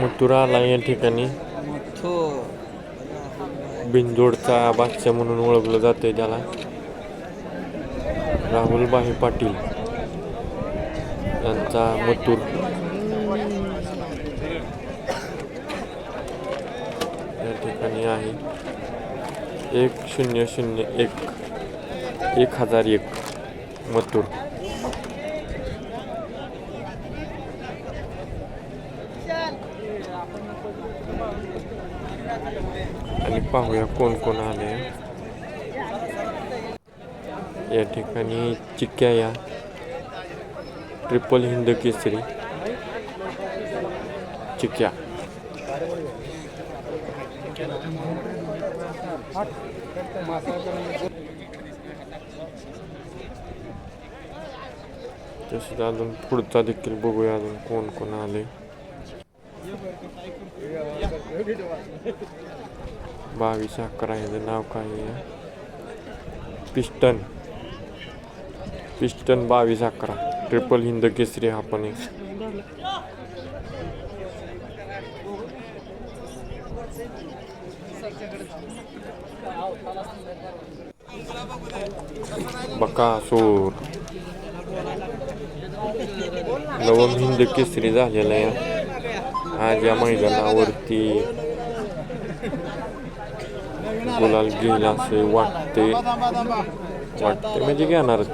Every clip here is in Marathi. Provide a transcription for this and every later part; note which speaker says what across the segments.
Speaker 1: मथुरा आला या ठिकाणी बिंजोडचा बादशाह म्हणून ओळखलं जाते त्याला. राहुलबाई पाटील यांचा मथुर. या ठिकाणी आहे. एक शून्य शून्य एक. एक हजार एक मथुर. आणि पाहूया कोण कोण आले. या ठिकाणी चिक्क्या या. ट्रिपल हिंद केसरी. चिक्या तसेच अजून पुढचा देखील बघूया अजून कोण कोण आले. बावीस अकरा याचं नाव काय आहे? पिस्टन. पिस्टन बावीस अकरा. ट्रिपल हिंद केसरी हा पण एक. बकासूर नवम हिंद केसरी झालेला आहे. आज या मैदानावरती गुलाल घेईल असे वाटते वाटते म्हणजे घेणारच.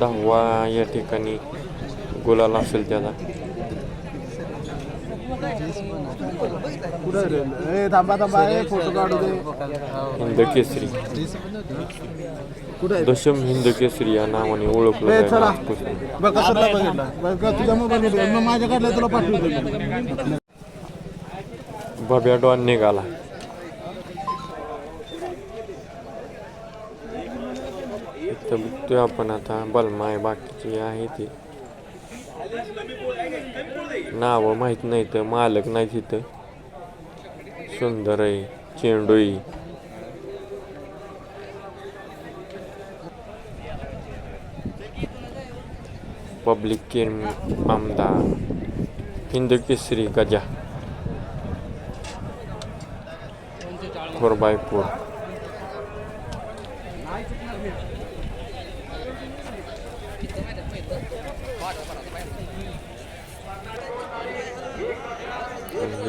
Speaker 1: दहावा या ठिकाणी गुलाल असेल त्याला.
Speaker 2: ए थांबा थांबा फोटो काढू दे
Speaker 1: केसरी
Speaker 2: कुठे
Speaker 1: दशम हिंद केसरी या नावाने ओळखलं
Speaker 2: चला. बघ कसं बघितला. बघ तुझ्या मोबाईल मग माझ्याकडलं तुला पाठवतो
Speaker 1: बब्या डॉन निघाला. इथं बघतोय आपण आता बलमाय बाकीचे आहे ते. नावं माहीत नाही तर मालक नाही तिथं. सुंदर आहे चेंडूई. पब्लिक केर आमदार हिंदू केसरी गजा. फोर बाय फोर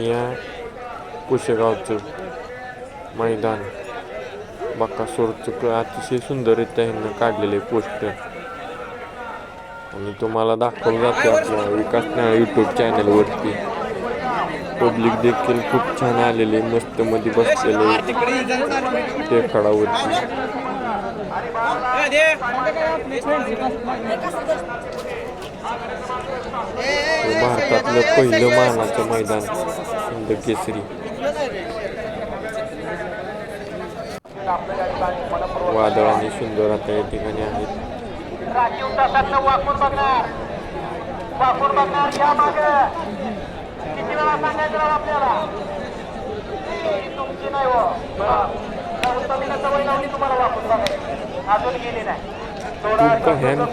Speaker 1: या कुशेगावचं मैदान. बक्कासूरचं अतिशय सुंदररित्या ह्यांना काढलेले पोस्टर आणि तुम्हाला दाखवलं जातं आपल्या विकास यूट्यूब चॅनलवरती पब्लिक देखील खूप छान आलेले मस्त मध्ये बसलेले टेकडावरती हे भारतातलं पहिलं मानाचं मैदान हिंद केसरी वादळ आणि सुंदर आता या ठिकाणी आहेत
Speaker 3: राखीव तासातनं वाकून बघणार वाकून बघणार या माग किती वेळा सांगायचं राव आपल्याला ही तुमची नाही हो उत्तमीनं सवय लावली तुम्हाला वाकून बघायची अजून गेली नाही
Speaker 1: खूप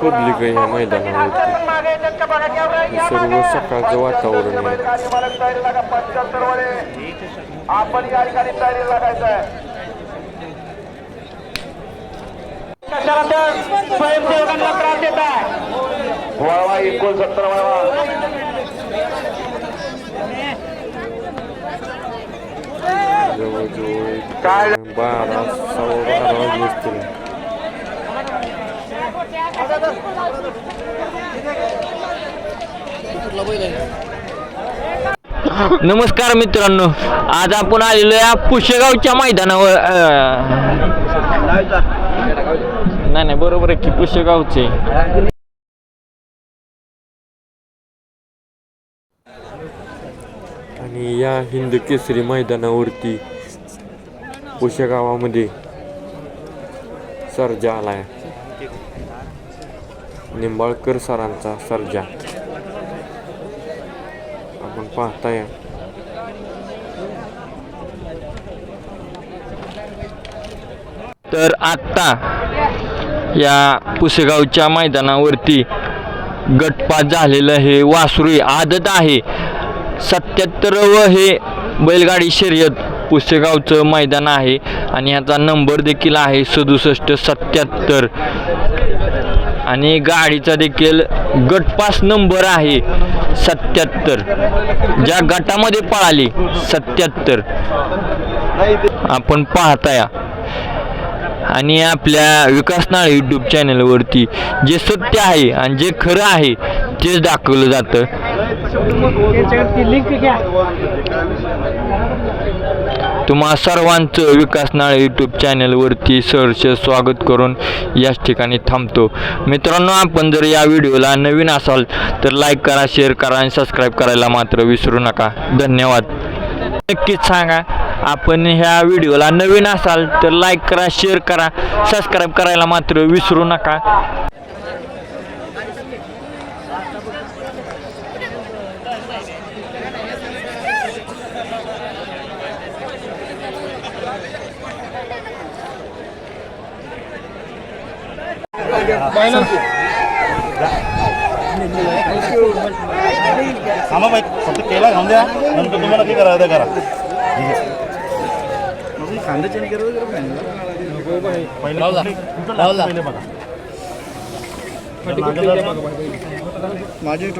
Speaker 1: पब्लिक आहे या मैदानावरती.
Speaker 3: मागे येतात का बघा या
Speaker 1: हे सर्व सकाळचं वातावरण आहे.
Speaker 3: गाडी मालक तयारी लागा पंच्याहत्तर वळे आपण या ठिकाणी तयारी लागायचं आहे. कशाला तर स्वयंसेवकांना त्रास देत आहे? वळवा एकोणसत्तर वळवा.
Speaker 1: जवळजवळ बारा सव्वा बारा वाजले असतील.
Speaker 4: नमस्कार मित्रांनो आज आपण आलेलो या पुशेगावच्या मैदानावर
Speaker 1: नाही नाही बरोबर आहे की पुशेगावचे. आणि या हिंद केसरी मैदानावरती पुशेगावामध्ये सर्जा आलाय. निंबाळकर सरांचा सर्जा. आपण पाहताय.
Speaker 4: तर आत्ता या पुसेगावच्या मैदानावरती गटपात झालेलं हे वासरू आदत आहे. सत्याहत्तर व हे बैलगाडी शर्यत पुसेगावचं मैदान आहे आणि ह्याचा नंबर देखील आहे सदुसष्ट सत्याहत्तर. आणि गाडीचा देखील गटपास नंबर आहे सत्याहत्तर. ज्या गटामध्ये पळाली सत्याहत्तर. आपण पाहताय. आणि आपल्या विकास नाळ यूट्यूब चॅनलवरती जे सत्य आहे आणि जे खरं आहे तेच दाखवलं जातं. तुम्हा सर्वांचं विकास नाळे यूट्यूब चॅनलवरती सहर्ष स्वागत करून याच ठिकाणी थांबतो. मित्रांनो आपण जर या व्हिडिओला नवीन असाल तर लाईक करा शेअर करा आणि सबस्क्राईब करायला मात्र विसरू नका. धन्यवाद. नक्कीच सांगा आपण ह्या व्हिडिओला नवीन असाल तर लाईक करा शेअर करा सबस्क्राईब करायला मात्र विसरू नका.
Speaker 2: थांबा बाई फक्त केला घालून द्या. नंतर तुम्हाला काय करायचं ते करा. पहिले कुठली- कुठं लागतं पहिले बघा. माझी